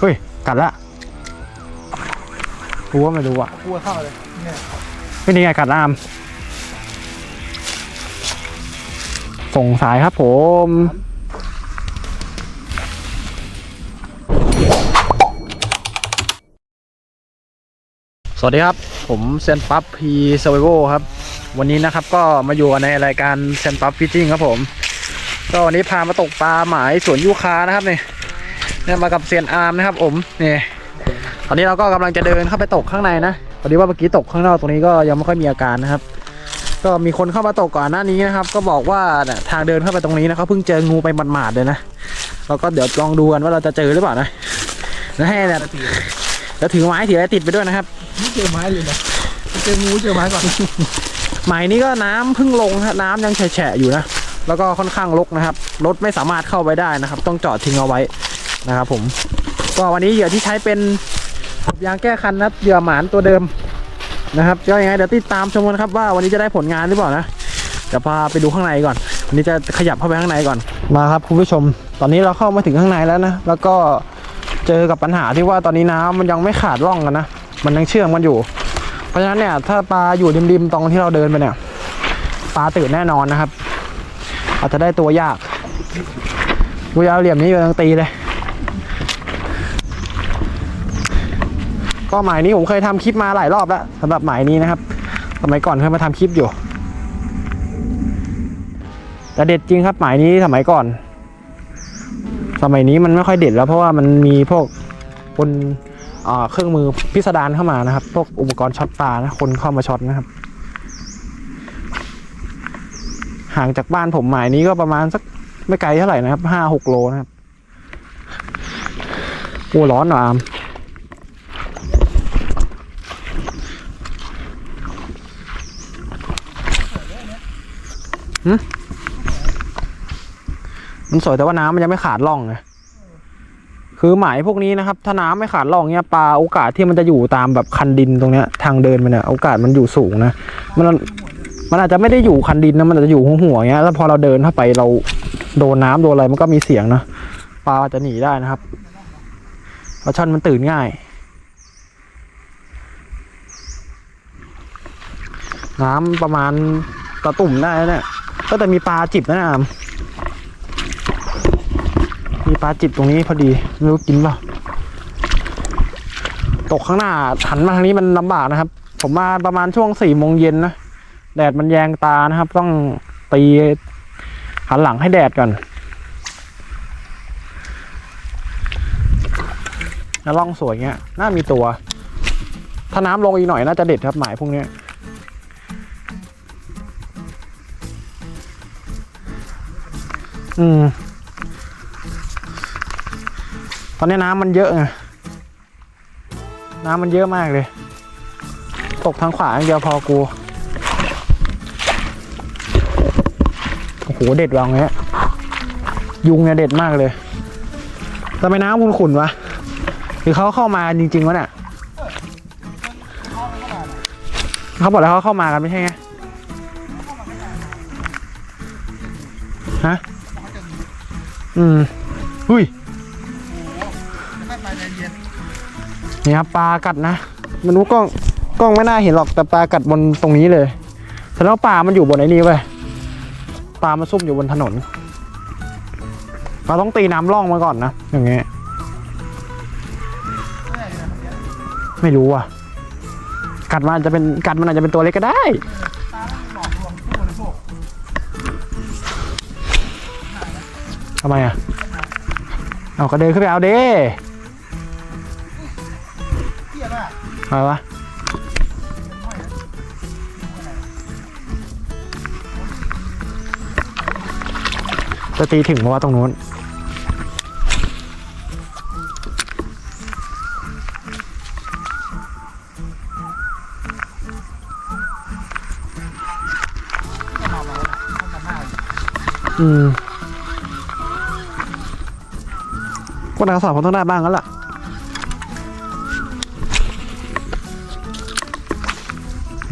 เฮ้ยกัดละรู้ว่าไม่รู้อะกลัวเข้าเลยเนี่ยไม่นี่ไงกัดละอามส่งสายครับผมสวัสดีครับ ผมเซนปั๊บพีเซเวโวครับ วันนี้นะครับก็มาอยู่กันในรายการเซนปั๊บฟิชชิ่งครับผม ก็วันนี้พามาตกปลาหมายสวนยูคานะครับเนี่ย เนี่ยมากับเซียนอาร์มนะครับผมเนี่ยตอนนี้เราก็กำลังจะเดินเข้าไปตกข้างในนะพอดีว่าเมื่อกี้ตกข้างนอกตรงนี้ก็ยังไม่ค่อยมีอาการนะครับ ก็มีคนเข้ามาตกก่อนหน้านี้นะครับ ก็บอกว่าเนี่ยทางเดินเข้าไปตรงนี้นะครับเพิ่งเจองูไปหมาดๆเลยนะเราก็เดี๋ยวลองดูกันว่าเราจะเจอหรือเปล่านะแล้วให้เนี่ยแล้วถือไม้ถืออะไรติดไปด้วยนะครับนี่เจอไม้เลยนะเจองูเจอไม้ก่อนหมายนี้ก็น้ำเพิ่งลงฮะน้ำยังแฉะๆอยู่นะแล้วก็ค่อนข้างรกนะครับรถไม่สามารถเข้าไปได้นะครับ ต้องจอดทิ้งเอาไว้ นะครับผมก็วันนี้เหยื่อที่ใช้เป็นยางแก้คันนะเหยื่อหมานตัวเดิมนะครับก็ยังไงเดี๋ยวติดตามชมกันครับว่าวันนี้จะได้ผลงานหรือเปล่านะเดี๋ยวพาไปดูข้างในก่อนวันนี้จะขยับเข้าไปข้างในก่อนมาครับคุณผู้ชม ตอนนี้เราเข้ามาถึงข้างในแล้วนะแล้วก็เจอกับปัญหาที่ว่าตอนนี้น้ำมันยังไม่ขาดร่องกันนะมันยังเชื่อมกันอยู่ เพราะฉะนั้นเนี่ยถ้าปลาอยู่ริมๆตรงที่เราเดินไปเนี่ยปลาตื่นแน่นอนนะครับ อาจจะได้ตัวยากกูยาวเหลี่ยมนี้อยู่ตั้งตีเลย ก็หมายนี้ผมเคยทำคลิปมาหลายรอบแล้วสำหรับหมายนี้นะครับ สมัยก่อนเคยมาทำคลิปอยู่แต่เด็ดจริงครับหมายนี้สมัยก่อน สมัยนี้มันไม่ค่อยเด็ดแล้วเพราะว่ามันมีพวกคนเครื่องมือพิสดารเข้ามานะครับ พวกอุปกรณ์ช็อตปลานะคนเข้ามาช็อตนะครับ ห่างจากบ้านผมหมายนี้ก็ประมาณสักไม่ไกลเท่าไหร่นะครับห้าหกโลนะครับโอ้ร้อนหน่ออาม มันสวยแต่ว่าน้ำมันยังไม่ขาดร่องไงคือหมายพวกนี้นะครับ ถ้าน้ำไม่ขาดร่องเนี้ยปลาโอกาสที่มันจะอยู่ตามแบบคันดินตรงเนี้ย ทางเดินมันเนี่ยโอกาสมันอยู่สูงนะมันมันอาจจะไม่ได้อยู่คันดินนะมันอาจจะอยู่หัวหัวเงี้ยแล้วพอเราเดินเข้าไปเราโดนน้ำโดนอะไรมันก็มีเสียงนะปลาอาจจะหนีได้นะครับปลาช่อนมันตื่นง่าย น้ำประมาณตะตุ่มได้เนี่ย ก็แต่มีปลาจิบนะอามมีปลาจิบตรงนี้พอดีไม่รู้กินเปล่าตกข้างหน้าหันมาทางนี้มันลำบากนะครับ ผมมาประมาณช่วงสี่โมงเย็นนะแดดมันแยงตานะครับ ต้องตีหันหลังให้แดดก่อนแล้วล่องสวยเงี้ยน่ามีตัว ถ้าน้ำลงอีกหน่อยน่าจะเด็ดครับหมายพวกนี้ อืม ตอนนี้น้ำมันเยอะไง น้ำมันเยอะมากเลย ตกทางขวาอย่างเดียวพอกู โอ้โห เด็ดวางเงี้ย ยุงเนี่ยเด็ดมากเลยทำไมน้ำคุณขุ่นวะ หรือเขาเข้ามาจริงๆวะเนี่ยเขาบอกแล้วเขาเข้ามากันไม่ใช่ไง อืมหุ้ยเย็นนี่ครับปลากัดนะมันรู้กล้องกล้องไม่น่าเห็นหรอกแต่ปลากัดบนตรงนี้เลยแสดงว่าปลามันอยู่บนไอ้นี่เว้ยปลามันซุ่มอยู่บนถนนเราต้องตีน้ำร่องมาก่อนนะอย่างเงี้ยไม่รู้อะ กัดมันอาจจะเป็นกัดมันอาจจะเป็นตัวเล็กก็ได้ ทำไมอะ เอาก็เดินขึ้นไปเอาเด้เที่ยมากอะไรวะจะตีถึงเพราะว่าตรงนู้นก็มาแล้วเข้ากันหน้าสอบผมต้องได้บ้างแล้วล่ะ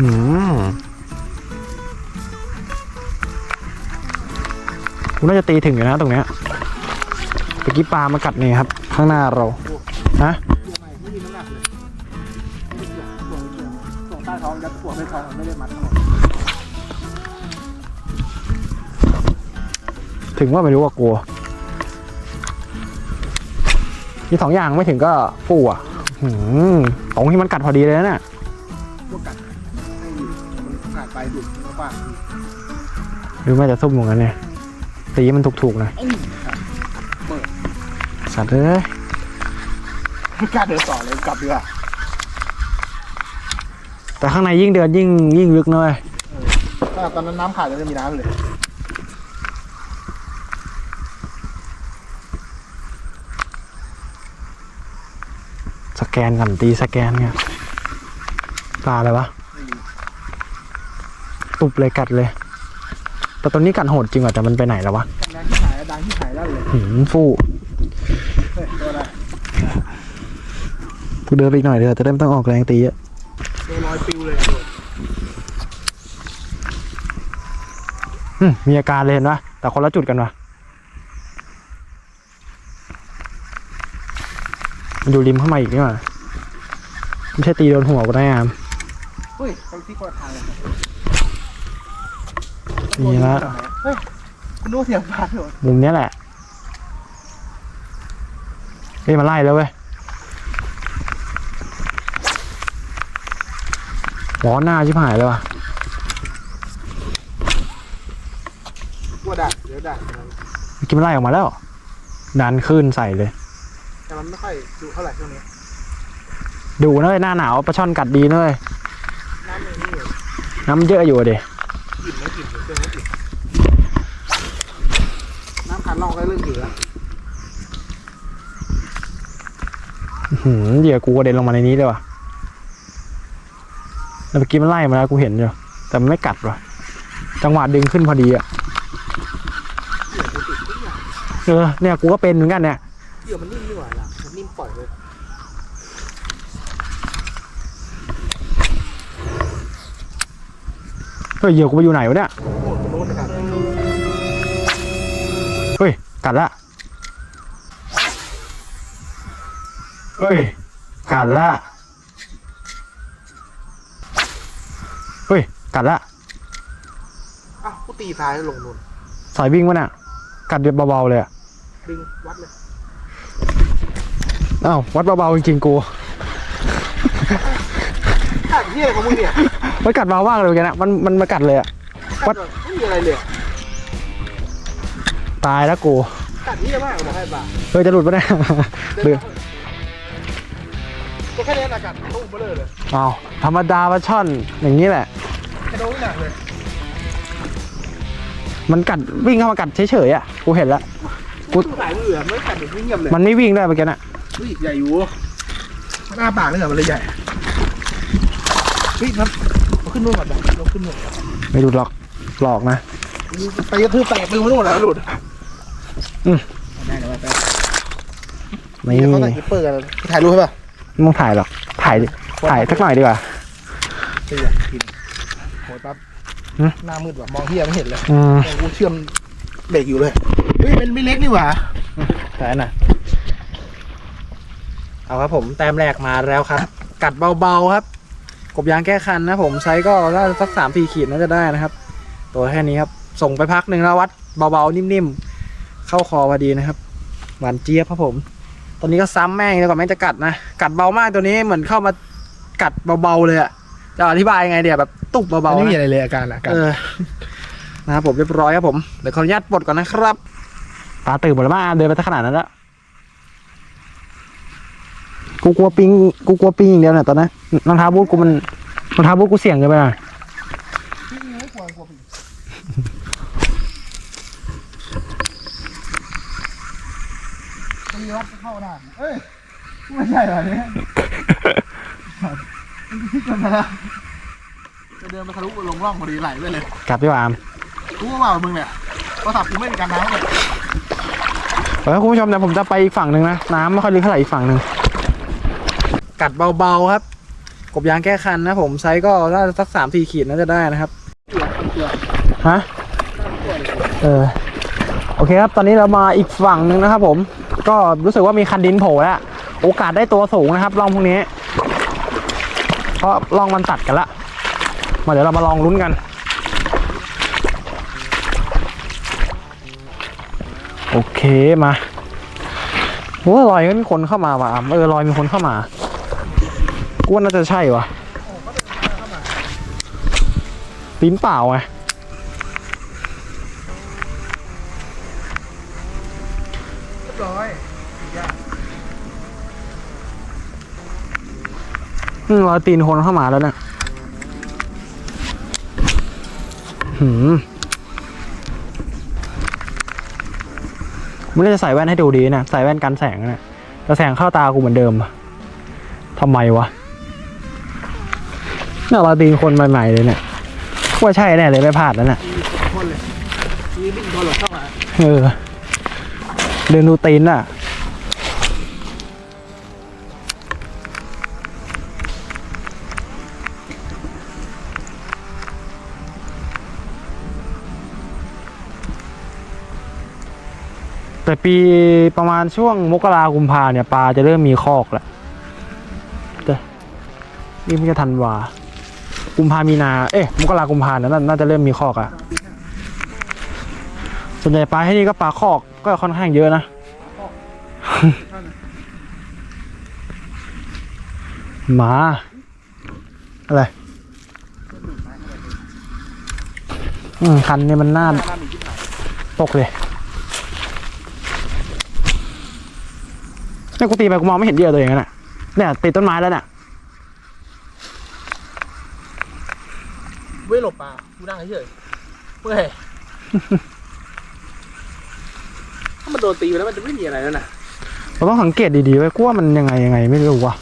อืมคุณน่าจะตีถึงอยู่นะตรงเนี้ยตะกี้ปลามากัดนี่ครับ ข้างหน้าเราฮะใต้ท้องยัดหัวไปท้องไม่ได้มัดถึงว่าไม่รู้ว่ากลัว มีสองอย่างไม่ถึงก็ฟูอะหืมตรงที่มันกัดพอดีเลยนะเนี่ยพวกกัดให้อยู่มันขาดไปดุดมันก็ฟาดหรือไม่จะซุ่มเหมือนกันเนี่ยตีมันถูกๆนะเอ้ยครับเปิดสัตว์เอ้ยไม่กล้าเดินต่อเลยกลับดีกว่าแต่ข้างในยิ่งเดินยิ่งยิ่งลึกนะเลยถ้าตอนนั้นน้ำขาดจะมีน้ำเลย แกนกันตีสแกนไงปลาอะไรวะตุบเลยกัดเลย แต่ตัวนี้กัดโหดจริงว่ะแต่มันไปไหนแล้ววะแรงที่หายดังที่หายแล้วเลยหืมฟู่เฮ้ยตัวอะไรกูเดินไปอีกหน่อยเดี๋ยวจะได้ไม่ต้องออกแรงตีอะตัวลอยปิวเลยอืมมีอาการเลยเห็นปะแต่คนละจุดกันวะ มันอยู่ริมเข้ามาอีกนี่หว่าไม่ใช่ตีโดนหัวกูได้อามเฮ้ยไปที่คนละทางเลยนี่ละเฮ้ยคุณดูเสียงฟ้าด้วยมุมเนี้ยแหละเฮ้ยมันไล่แล้วเว้ยร้อนหน้าชิบหายเลยว่ะกลัวดักเดี๋ยวดักเมื่อกี้มันไล่ออกมาแล้ว ดันขึ้นใส่เลยแต่ มันไม่ค่อยดูเท่าไหร่ช่วงนี้ดูนะเลยหน้าหนาวปลาช่อนกัดดีนะเลยน้ำในนี่น้ำมันเยอะอยู่อะเดกลิ่นไม่กลิ่นเครื่องไม่กลิ่นน้ำคันนอกก็เริ่มอยู่แล้วหืมเดี๋ยวกูกระเด็นลงมาในนี้เลยว่ะแล้วเมื่อกี้มันไล่มาแล้วกูเห็นอยู่แต่มันไม่กัดว่ะ จังหวะดึงขึ้นพอดีอะเหยื่อกูติดทุกอย่างเออเนี่ยกูก็เป็นเหมือนกันเนี่ยเหยื่อมันนิ่มนี่หว่าล่ะมันนิ่มปล่อยเลย เฮ้ยเหยื่อกูไปอยู่ไหนวะเนี่ยโอ้โหโน้นนะครับเฮ้ยกัดละเฮ้ยกัดละเฮ้ยกัดละอ้าวกูตีซ้ายแล้วลงนู่นสายวิ่งวะเนี่ยกัดเบาๆเลยอะดึงวัดเลยอ้าววัดเบาๆจริงๆกู ขาดที่อะไรของมึงเนี่ยมันกัดเบามากเลยเมื่อกี้นะมันมันมากัดเลยอะวัดกัแบบไม่มีอะไรเลยตายแล้วกูกัดที่มากบอกให้ป่าเฮ้ยจะหลุดปะเนี่ยเดือก็แค่นี้นะกัดตู้เบลอเลยอ้าวธรรมดาปลาช่อนอย่างนี้แหละ กระโดดหนักเลยมันกัดวิ่งเข้ามากัดเฉยๆอะกูเห็นแล้วกูกูสายมืออะไม่กัดแบบเงียบเลยมันไม่วิ่งได้วยเมื่อกี้น่ะเฮ้ยใหญ่อยู่มันอ้าปากเลยเหรอมันเลยใหญ่ เฮ้ยครับเอาขึ้นนู่นก่อนนะเราขึ้นนู่นก่อนไม่หลุดหรอกหลอกนะ ไปกระทืบแตกมือมานู่นแล้วหลุดอืม ได้เดี๋ยวไปไม่นี่เขาใส่กิปเปอร์กันถ่ายรูปให้ป่ะไม่ต้องถ่ายหรอก ถ่ายดิถ่ายสักหน่อยดีกว่าเสียกินโหดปั๊บหืมหน้ามืดว่ะมองเฮียไม่เห็นเลยอืมแต่กูเชื่อมเบรกอยู่เลยเฮ้ยมันไม่เล็กนี่หว่าถ่ายหน่อยเอาครับผมแต้มแรกมาแล้วครับ กัดเบาๆครับ กบยางแก้คันนะผมไซส์ก็น่าจะสักสามสี่ขีดน่าจะได้นะครับ ตัวแค่นี้ครับ ส่งไปพักหนึ่งแล้ววัดเบาๆนิ่มๆ เข้าคอพอดีนะครับ หวานเจี๊ยบครับผม ตอนนี้ก็ซ้ำแม่งเลยก่อนแม่งจะกัดนะ กัดเบามากตัวนี้เหมือนเข้ามากัดเบาๆเลยอะจะอธิบายยังไงเดี๋ยวแบบตุบเบาๆไม่นะมีอะไรเลยอาการอะการเออนะครับผมเรียบร้อยครับผมเดี๋ยวขออนุญาตปลดก่อนนะครับตาตื่นหมดแล้วมั้งเดินไปตั้งขนาดนั้นแล้ว กูกลัวปิงกูกลัวปิงอย่างเดียวเนี่ยตอนนั้นรองเท้าบูทกูมันรองเท้าบูทกูเสี่ยงเกินไปหน่อยไม่กลัวกลัวผีตีวัดเข้าหน้าเอ้ยไม่ใช่เหรอเนี่ยมันคิดกันนะจะเดินไปทะลุลงร่องพอดีไหลไปเลยกลับดีกว่าอามกูว่ามึงเนี่ยโทรศัพท์กูไม่มีการน้ำเลย เออคุณผู้ชมเดี๋ยวผมจะไปอีกฝั่งหนึ่งนะ น้ำไม่ค่อยลึกเท่าไหร่อีกฝั่งหนึ่ง กัดเบาๆครับ กบยางแก้คันนะผมไซส์ก็น่าจะสักสามสี่ขีดน่าจะได้นะครับกลือทำเกลือฮะเกลือเลยเออโอเคครับ ตอนนี้เรามาอีกฝั่งหนึ่งนะครับผม ก็รู้สึกว่ามีคันดินโผล่แล้ว โอกาสได้ตัวสูงนะครับลองพวกนี้ เพราะลองมันตัดกันละ มาเดี๋ยวเรามาลองลุ้นกัน โอเคมาโอ้ลอยก็มีคนเข้ามาว่ะเออลอยมีคนเข้ามา กูว่าน่าจะใช่วะตีนเปล่าไงเรียบร้อยอืมรอยตีนคนเข้ามาแล้วเนี่ยหืมไม่ได้จะใส่แว่นให้ดูดีนะ ใส่แว่นกันแสงนะแต่แสงเข้าตากูเหมือนเดิมอะทำไมวะ เนี่ยรอยตีนคนใหม่ๆเลยเนี่ยว่าใช่แน่เลยไม่พลาดแล้วเนี่ยคนเลยมีวิ่งโดนหลดเข้ามาเออเดินดูตีนอะแต่ปีประมาณช่วงมกรากุมภาเนี่ยปลาจะเริ่มมีคอกแล้วแต่นี่มันจะทันวา กุมภามีนา เอ๊ะมกรากุมภาเนี่ยน่าจะเริ่มมีคอกอะส่วนใหญ่ปลาที่นี่ก็ปลาคอกก็ค่อนข้างเยอะนะหมาอะไรอืมคันนี่มันน่าตกเลยนี่กูตีไปกูมองไม่เห็นเหยื่อตัวเองน่ะเนี่ยติดต้นไม้แล้วเนี่ย เว้ยหลบปลากูนั่งเฉยๆเมื่อยถ้ามันโดนตีไปแล้วมันจะไม่มีอะไรแล้วนะเราต้องสังเกตดีๆไว้กูว่ามันยังไงยังไงไม่รู้ว่ะ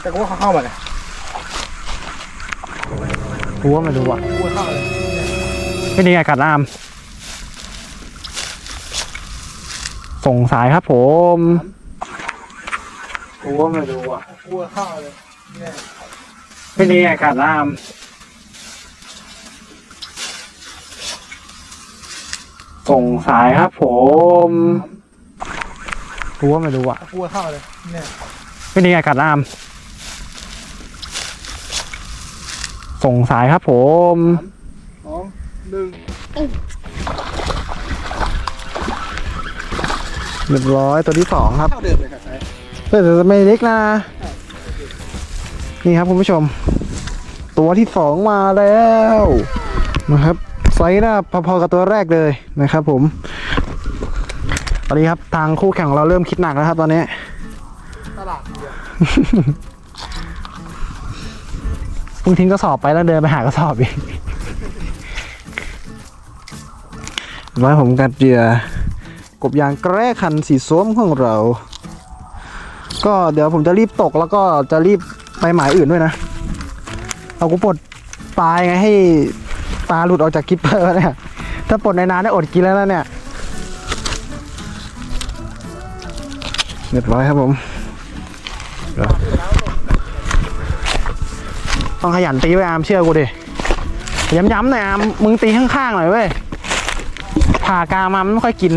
แต่กูว่าเขาเข้ามาเลยกูว่าไม่รู้ว่ะกูว่าเข้าเลยเป็นยังไงกัดน้ำส่งสายครับผม กูว่าไม่รู้ว่ะกูว่าเข้าเลย เนี่ยเป็นยังไงกัดน้ำส่งสายครับผมกูว่าไม่รู้ว่ะกูว่าเข้าเลยเนี่ยเป็นยังไงกัดน้ำส่งสายครับผมสองหนึ่งเรียบร้อยตัวที่สองครับ เท่าเดิมเลยครับเฮ้ยแต่ไม่เล็กนะ นี่ครับคุณผู้ชม ตัวที่สองมาแล้วนะครับไซส์น้าพอๆกับตัวแรกเลยนะครับ ผมตอนนี้ครับทางคู่แข่งของเราเริ่มคิดหนักแล้วครับ ตอนนี้ตลาดเพิ่งทิ้งกระสอบไปแล้วเดินไปหากระสอบอีกไว้ผมกัดเหยื่อกบยางแกร้คันสีส้มของเรา ก็เดี๋ยวผมจะรีบตกแล้วก็จะรีบ ไปหมายอื่นด้วยนะ เอากูปลดปลายไงให้ปลาหลุดออกจากกิปเปอร์เนี่ย ถ้าปลดในน้ำได้อดกินแล้วนะเนี่ยเรียบร้อยครับผม ต้องขยันตีไว้อามเชื่อกูดิ ย้ำๆหน่อยอามมึงตีข้างๆหน่อยเว้ย ผ่ากลางมามันไม่ค่อยกิน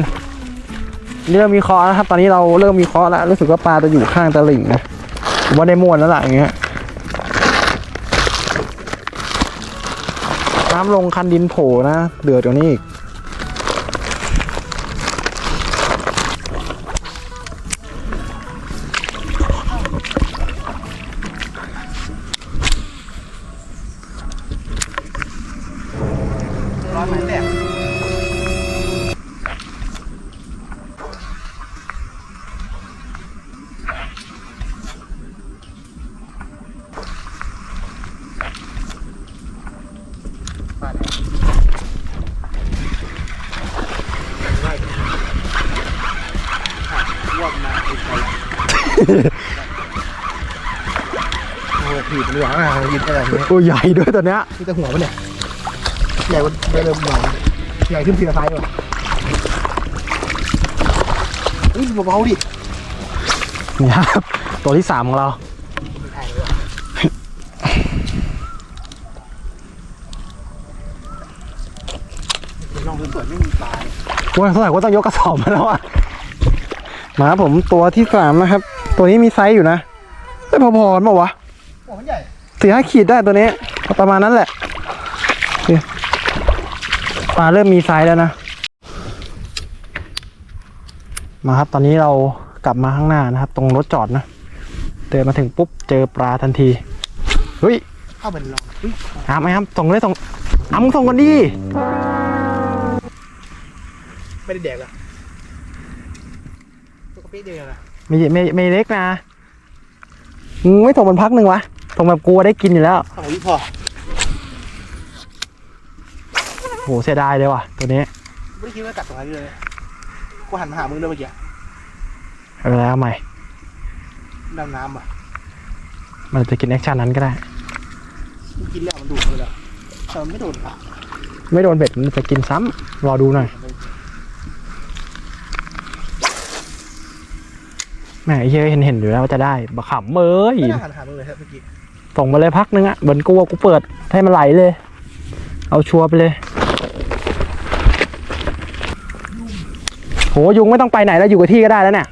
เริ่มมีเคอแล้วครับ ตอนนี้เราเริ่มมีเคอแล้ว รู้สึกว่าปลาจะอยู่ข้างตะลิ่งนะ ผมว่าได้มวนแล้วล่ะอย่างเงี้ยน้ำลงคันดินโผล่นะ เดือดกว่านี้อีก ยินอะไรอย่างเงี้ยตัวใหญ่ด้วยตัวเนี้ยนี่แต่หัวมันเนี่ยใหญ่กว่าเดิมหน่อยใหญ่ขึ้นทีละไซส์ว่ะเฮ้ยเบาๆดินี่ครับตัวที่สามของเราลองสวยๆไม่มีปลาโอ้ยเท่าไหร่ก็ต้องยกกระสอบมาแล้วอะมาครับผมตัวที่สามนะครับ ตัวนี้มีไซส์อยู่นะไม่พอๆกันเปล่าวะโอ้มันใหญ่ สี่ห้าขีดได้ตัวนี้ ประมาณนั้นแหละโอเคปลาเริ่มมีไซส์แล้วนะ มาครับตอนนี้เรากลับมาข้างหน้านะครับ ตรงรถจอดนะเดินมาถึงปุ๊บเจอปลาทันทีเฮ้ยเข้าเป็นลองเฮ้ยอ้ามไอ้อ้ามส่งเลยส่งอ้ามมึงส่งกันดิไม่ได้แดกเหรอตัวกระเป๊ะเดียวนะไม่ไม่ไม่เล็กนะมึงไม่ส่งมันพักหนึ่งวะ ส่งแบบกลัวได้กินอยู่แล้วสองวิพอโหเสียดายเลยว่ะ ตัวนี้ไม่ได้คิดว่ากัดตรงนั้นเลยกูหันมาหามึงด้วยเมื่อกี้เอาไปแล้วใหม่ ดำน้ำอะมันจะกินแอคชั่นนั้นก็ได้ มึงกินแล้วมันดูดเลยแล้วแต่มันไม่โดนปากไม่โดนเบ็ดมันจะกินซ้ำรอดูหน่อยแหมไอ้เหี้ยเห็นเห็นอยู่แล้วว่าจะได้บะขำเอ้ยไม่ได้หันหามึงเลยครับเมื่อกี้ ส่งมาเลยพักนึงอะเหมือนกูว่ากูเปิดให้มันไหลเลย เอาชัวร์ไปเลย โหยุงไม่ต้องไปไหนแล้วอยู่กับที่ก็ได้แล้วเนี่ย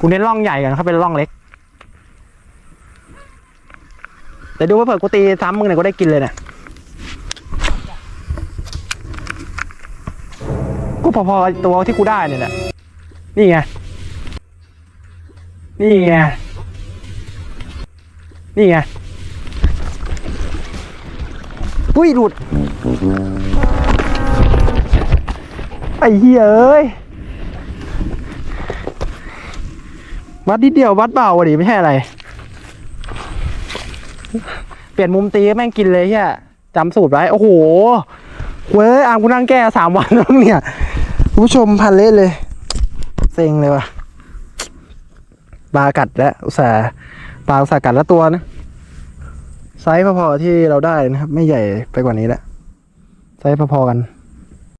กูเน้นร่องใหญ่กันเขาเป็นร่องเล็กแต่ดูว่าเผื่อกูตีซ้ำมึงเนี่ยกูได้กินเลยเนี่ย พอๆตัวที่กูได้เนี่ยแหละนี่ไง นี่ไง นี่ไง อุ้ยหลุด ไอ้เหี้ยเอ้ย วัดนิดเดียววัดเบาอะดิไม่ใช่อะไร เปลี่ยนมุมตีแม่งกินเลยเฮียจำสูตรไว้ โอ้โหเว้ยอามกูนั่งแก้สามวันแล้วเนี่ย ผู้ชมพันเละเลย เซ็งเลยว่ะ ปลากัดแล้วอุตส่าห์ปลาอุตส่าห์กัดแล้วตัวนะ ไซส์พอๆที่เราได้นะครับ ไม่ใหญ่ไปกว่านี้แล้วไซส์พอๆกัน